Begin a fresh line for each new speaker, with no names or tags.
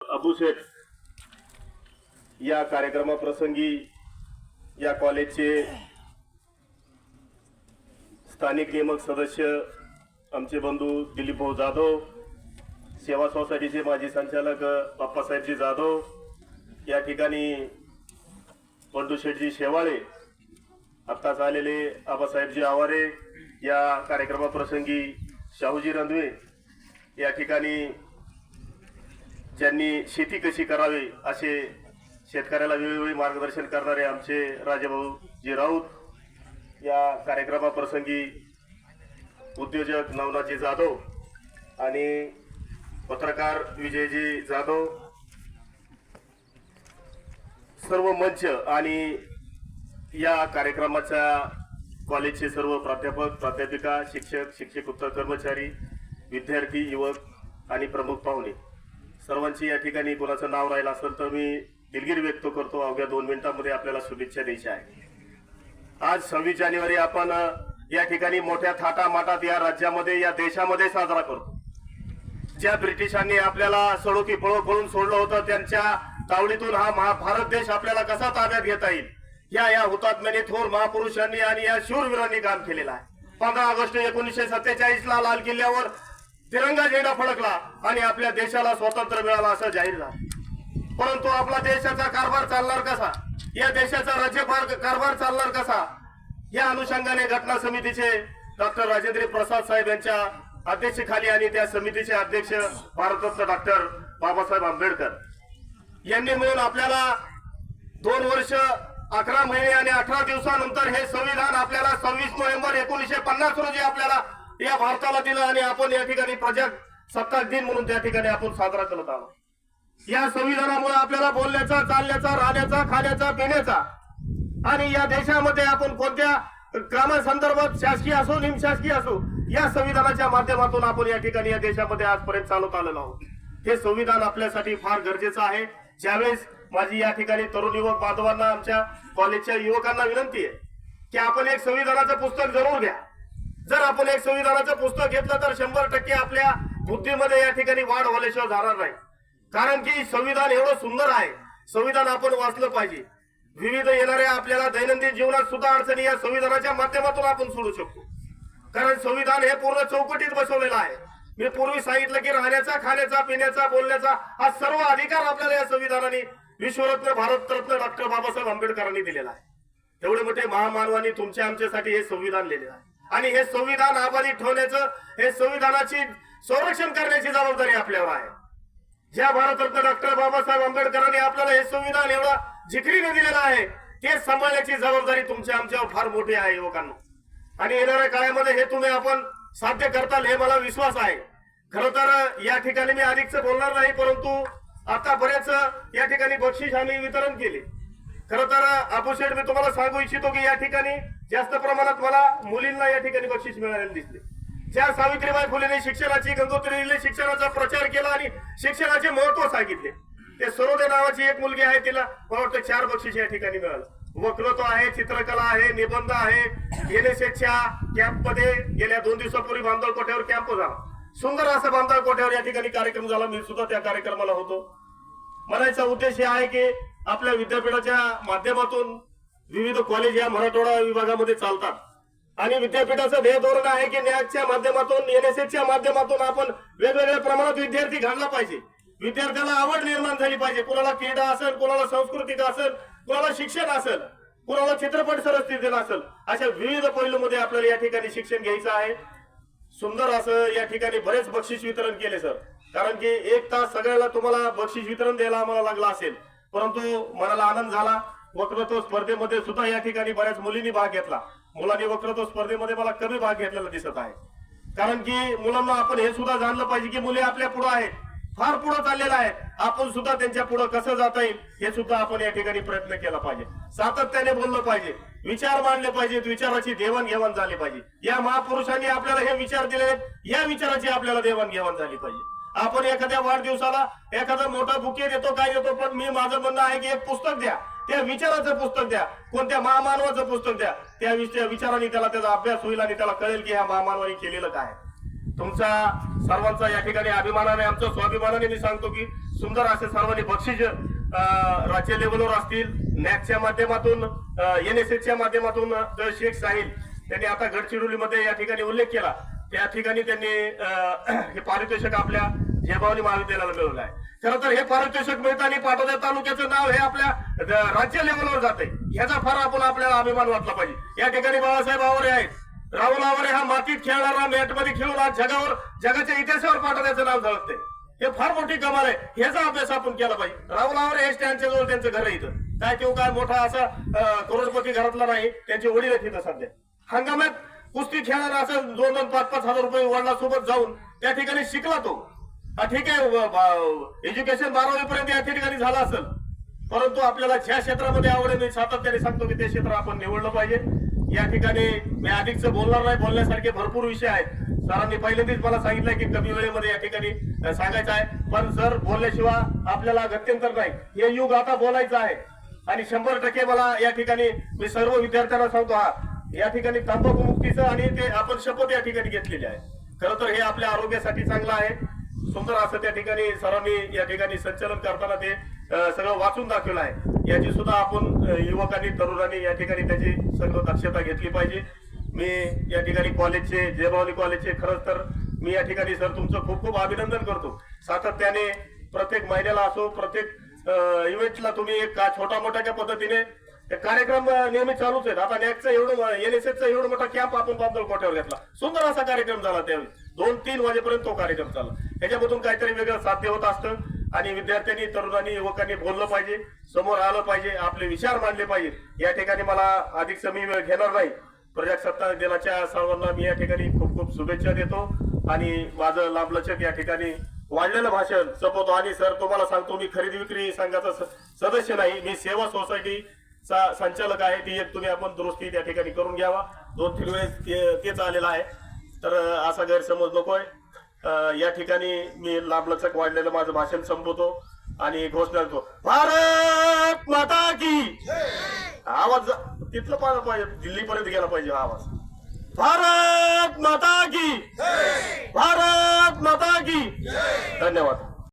अबू शेठ या कार्यक्रमाप्रसंगी या कॉलेजचे स्थानिक नियमक सदस्य आमचे बंधू दिलीपभाऊ जाधव सेवा सोसायटीचे माजी संचालक बाप्पासाहेबजी जाधव या ठिकाणी बंडू शेठजी शेवाळे आत्ताच आलेले आबासाहेबजी आवारे या कार्यक्रमाप्रसंगी शाहूजी रंधवे या ठिकाणी ज्यांनी शेती कशी करावी असे शेतकऱ्याला वेळोवेळी मार्गदर्शन करणारे आमचे राजेभाऊ जी राऊत या कार्यक्रमाप्रसंगी उद्योजक नवनाथजी जाधव आणि पत्रकार विजयजी जाधव सर्व मंच आणि या कार्यक्रमाच्या कॉलेजचे सर्व प्राध्यापक प्राध्यापिका शिक्षक शिक्षकोत्तर कर्मचारी विद्यार्थी युवक आणि प्रमुख पाहुणे. सर्वांची या ठिकाणी कोणाचं नाव राहिलं असेल तर मी दिलगिरी व्यक्त करतो. अवघ्या दोन मिनिटांमध्ये आपल्याला शुभेच्छा द्यायच्या आहे आज सव्वीस जानेवारी आपण या ठिकाणी मोठ्या थाटामाटात या राज्यामध्ये या देशामध्ये साजरा करतो. ज्या ब्रिटिशांनी आपल्याला सडोकी पळो पळून सोडलं होतं त्यांच्या तावडीतून हा महाभारत देश आपल्याला कसा ताब्यात घेता येईल? या या हुतात्म्याने थोर महापुरुषांनी आणि या शूरवीरांनी काम केलेलं आहे. पंधरा ऑगस्ट एकोणीसशे सत्तेचाळीस ला लाल किल्ल्यावर तिरंगा झेंडा फडकला आणि आपल्या देशाला स्वातंत्र्य मिळालं असं जाहीर झालं. परंतु आपला देशाचा कारभार चालणार कसा? या देशाचा राज्यभार कारभार चालणार कसा? या अनुषंगाने घटना समितीचे डॉक्टर राजेंद्र प्रसाद साहेब यांच्या अध्यक्षतेखाली आणि त्या समितीचे अध्यक्ष भारतरत्न डॉक्टर बाबासाहेब आंबेडकर यांनी मिळून आपल्याला दोन वर्ष अकरा महिने आणि अठरा दिवसानंतर हे संविधान आपल्याला सव्वीस नोव्हेंबर एकोणीसशे पन्नास रोजी आपल्याला या भारताला दिलं आणि आपण या ठिकाणी प्रजासत्ताक दिन म्हणून त्या ठिकाणी आपण साजरा करत आहोत. या संविधानामुळे आपल्याला बोलण्याचा चालण्याचा राहण्याचा खाण्याचा पिण्याचा आणि या देशामध्ये आपण कोणत्या कामासंदर्भात शासकीय असो निमशासकीय असो या संविधानाच्या माध्यमातून आपण या ठिकाणी या देशामध्ये आजपर्यंत चालवत आलेलो आहोत. हे संविधान आपल्यासाठी फार गरजेचं आहे. ज्यावेळेस माझी या ठिकाणी तरुण युवक बांधवांना आमच्या कॉलेजच्या युवकांना विनंती आहे की आपण एक संविधानाचं पुस्तक जरूर घ्या. जर आपण एक संविधानाचं पुस्तक घेतलं तर शंभर टक्के आपल्या बुद्धीमध्ये या ठिकाणी वाढ होल्याशिवाय जाणार नाही. कारण की संविधान एवढं सुंदर आहे. संविधान आपण वाचलं पाहिजे. विविध येणाऱ्या आपल्याला दैनंदिन जीवनात सुद्धा अडचणी या संविधानाच्या माध्यमातून आपण सोडू शकतो. कारण संविधान हे पूर्ण चौकटीत बसवलेलं आहे. मी पूर्वी सांगितलं की राहण्याचा खाण्याचा पिण्याचा बोलण्याचा हा सर्व अधिकार आपल्याला या संविधानाने विश्वरत्न भारतरत्न डॉक्टर बाबासाहेब आंबेडकरांनी दिलेला आहे. एवढे मोठे महामानवांनी तुमच्या आमच्यासाठी हे संविधान लिहिलेलं आहे. आणि हे संविधान आबादी ठेवण्याचं हे संविधानाची संरक्षण करण्याची जबाबदारी आपल्यावर आहे. ज्या भारतरत्न डॉक्टर बाबासाहेब आंबेडकरांनी आपल्याला हे संविधान एवढा जिकरीने दिलेलं आहे ते सांभाळण्याची जबाबदारी तुमच्या आमच्यावर फार मोठी आहे युवकांना. आणि येणाऱ्या काळामध्ये हे तुम्ही आपण साध्य करताल हे मला विश्वास आहे. खर तर या ठिकाणी मी अधिकच बोलणार नाही परंतु आता बरेच या ठिकाणी बक्षीस आम्ही वितरण केले. खर तर अपोशेट मी तुम्हाला सांगू इच्छितो की या ठिकाणी जास्त प्रमाणात मला मुलींना या ठिकाणी बक्षीस मिळालेले दिसले. ज्या सावित्रीबाई फुलेने शिक्षणाची गंगोत्री शिक्षणाचा प्रचार केला आणि शिक्षणाचे महत्त्व सांगितले. ते सरोदे नावाची एक मुलगी आहे तिला मला वाटतं चार बक्षीस या ठिकाणी मिळालं. वक्तृत्व आहे चित्रकला आहे निबंध आहे. एनएसएसच्या कॅम्पमध्ये गेल्या दोन दिवसापूर्वी बांधव कोठ्यावर कॅम्प झाला. सुंदर असा बांधव कोठ्यावर या ठिकाणी कार्यक्रम झाला. मी सुद्धा त्या कार्यक्रमाला होतो. म्हणायचा उद्देश हे आहे की आपल्या विद्यापीठाच्या माध्यमातून विविध कॉलेज या मराठवाडा विभागामध्ये चालतात. आणि विद्यापीठाचं ध्येय धोरण आहे की नॅकच्या माध्यमातून एनएसएसच्या माध्यमातून आपण वेगवेगळ्या प्रमाणात विद्यार्थी घडला पाहिजे. विद्यार्थ्याला आवड निर्माण झाली पाहिजे. कुणाला क्रीडा असेल कुणाला सांस्कृतिक असेल कुणाला शिक्षण असेल कुणाला चित्रपट सरस्थितीला असेल अशा विविध पैलूमध्ये आपल्याला या ठिकाणी शिक्षण घ्यायचं आहे. सुंदर असं या ठिकाणी बरेच बक्षीस वितरण केले सर. कारण की एक तास सगळ्याला तुम्हाला बक्षीस वितरण द्यायला आम्हाला लागला असेल. परंतु मनाला आनंद झाला. वक्तृत्व स्पर्धेमध्ये सुद्धा या ठिकाणी बऱ्याच मुलींनी भाग घेतला. मुलांनी वक्तृत्व स्पर्धेमध्ये मला कमी भाग घेतलेला दिसत आहे. कारण की मुलांना आपण हे सुद्धा जाणलं पाहिजे की मुले आपल्या पुढे आहेत. फार पुढे चाललेला आहे. आपण सुद्धा त्यांच्या पुढे कसं जाता येईल हे सुद्धा आपण या ठिकाणी प्रयत्न केला पाहिजे. सातत्याने बोललं पाहिजे. विचार मांडले पाहिजेत. विचाराची देवाणघेवाण झाली पाहिजे. या महापुरुषांनी आपल्याला हे विचार दिले या विचाराची आपल्याला देवाणघेवाण झाली पाहिजे. आपण एखाद्या वाढदिवसाला एखादा मोठा बुके देतो काय देतो पण मी माझं म्हणणं आहे की एक पुस्तक द्या. त्या विचाराचं पुस्तक द्या. कोणत्या महामानवाचं पुस्तक द्या. त्या विचाराने त्याला त्याचा अभ्यास होईल आणि त्याला कळेल की ह्या महामानवाने केलेलं काय तुमचा सर्वांचा या ठिकाणी अभिमानाने आमच्या स्वाभिमानाने मी सांगतो की सुंदर असे सर्वांनी बक्षीस राज्य लेवलवर असतील. नॅकच्या माध्यमातून एन एस च्या माध्यमातून शेख साहिल त्यांनी आता गडचिरोलीमध्ये या ठिकाणी उल्लेख केला. त्या ठिकाणी त्यांनी हे पारितोषिक आपल्या जयभावनी महाविद्यालयाला मिळवलं आहे. खरं तर हे पारितोषिक मिळताना पाटोदा तालुक्याचं नाव हे आपल्या राज्य लेवलवर जाते ह्याचा फार आपण आपल्याला अभिमान वाटला पाहिजे. या ठिकाणी बाळासाहेब आवरे आहेत. राहुल आवरे हा मातीत खेळणारा मॅटमध्ये खेळून आज जगावर जगाच्या इतिहासावर पाटोद्याचं नाव झळकते हे फार मोठी कमाल आहे. ह्याचा अभ्यास आपण केला पाहिजे. राहुल आवरे हे स्टँडच्या जवळ त्यांचं घर आहे इथं. काय तो काय मोठा असा करोडपती घरातला नाही. त्यांचे वडील आहेत इथं सध्या. हंगामात कुस्ती खेळायला असं दोन दोन पाच पाच हजार रुपये वडिलांसोबत जाऊन त्या ठिकाणी शिकला तो. हा ठीक आहे एज्युकेशन बारावी पर्यंत या ठिकाणी झालं असेल. परंतु आपल्याला ज्या क्षेत्रामध्ये आवड मी सातत्याने सांगतो की ते क्षेत्र आपण निवडलं पाहिजे. या ठिकाणी मी अधिकच बोलणार नाही बोलण्यासारखे भरपूर विषय आहेत. सरांनी पहिल्यांदाच मला सांगितलंय की कमी वेळेमध्ये या ठिकाणी सांगायचं आहे. पण सर बोलल्याशिवाय आपल्याला गत्यंतर नाही. हे युग आता बोलायचं आहे. आणि शंभर टक्के मला या ठिकाणी मी सर्व विद्यार्थ्यांना सांगतो हा या ठिकाणी तंबाखू मुक्तीचं आणि ते आपण शपथ या ठिकाणी घेतलेली आहे. खरं तर हे आपल्या आरोग्यासाठी चांगलं आहे. सुंदर असं त्या ठिकाणी सरांनी या ठिकाणी संचलन करताना ते सगळं वाचून दाखवलं आहे. याची सुद्धा आपण युवकांनी तरुणांनी या ठिकाणी त्याची सर्व दक्षता घेतली पाहिजे. मी या ठिकाणी कॉलेजचे जयभावनी कॉलेजचे खरंच तर मी या ठिकाणी सर तुमचं खूप खूप अभिनंदन करतो. सातत्याने प्रत्येक महिन्याला असो प्रत्येक इव्हेंटला तुम्ही एक छोटा मोठ्या पद्धतीने कार्यक्रम नेहमी चालूच आहेत. आता नॅकचा एवढं एनएसएसचा एवढं मोठा कॅम्प आपण बांधल कोट्यावर घेतला. सुंदर असा कार्यक्रम झाला त्यावेळी. दोन तीन वाजेपर्यंत तो कार्यक्रम चालला. ह्याच्यामधून काहीतरी वेगळं साध्य होत असतं आणि विद्यार्थ्यांनी तरुणांनी युवकांनी बोललं पाहिजे समोर आलं पाहिजे आपले विचार मांडले पाहिजे. या ठिकाणी मला अधिक मी वेळ घेणार नाही. प्रजासत्ताक दिनाच्या सर्वांना मी या ठिकाणी खूप खूप शुभेच्छा देतो. आणि माझं लाभलचक या ठिकाणी वाढलेलं भाषण संपवतो आणि सर तुम्हाला सांगतो मी खरेदी विक्री संघाचा स- सदस्य नाही. मी सेवा सोसायटी संचालक आहे ती एक तुम्ही आपण दुरुस्ती त्या ठिकाणी करून घ्यावा. दोन तीन वेळेस ते- तेच आलेलं आहे. तर असा गैरसमज नकोय. या ठिकाणी मी लांबलचक वाढलेलं माझं भाषण संपवतो आणि घोषणा करतो. भारत माता की! आवाज तिथलं पाहिलं पाहिजे. दिल्लीपर्यंत गेला पाहिजे हा आवाज. भारत माता की! भारत माता की! धन्यवाद.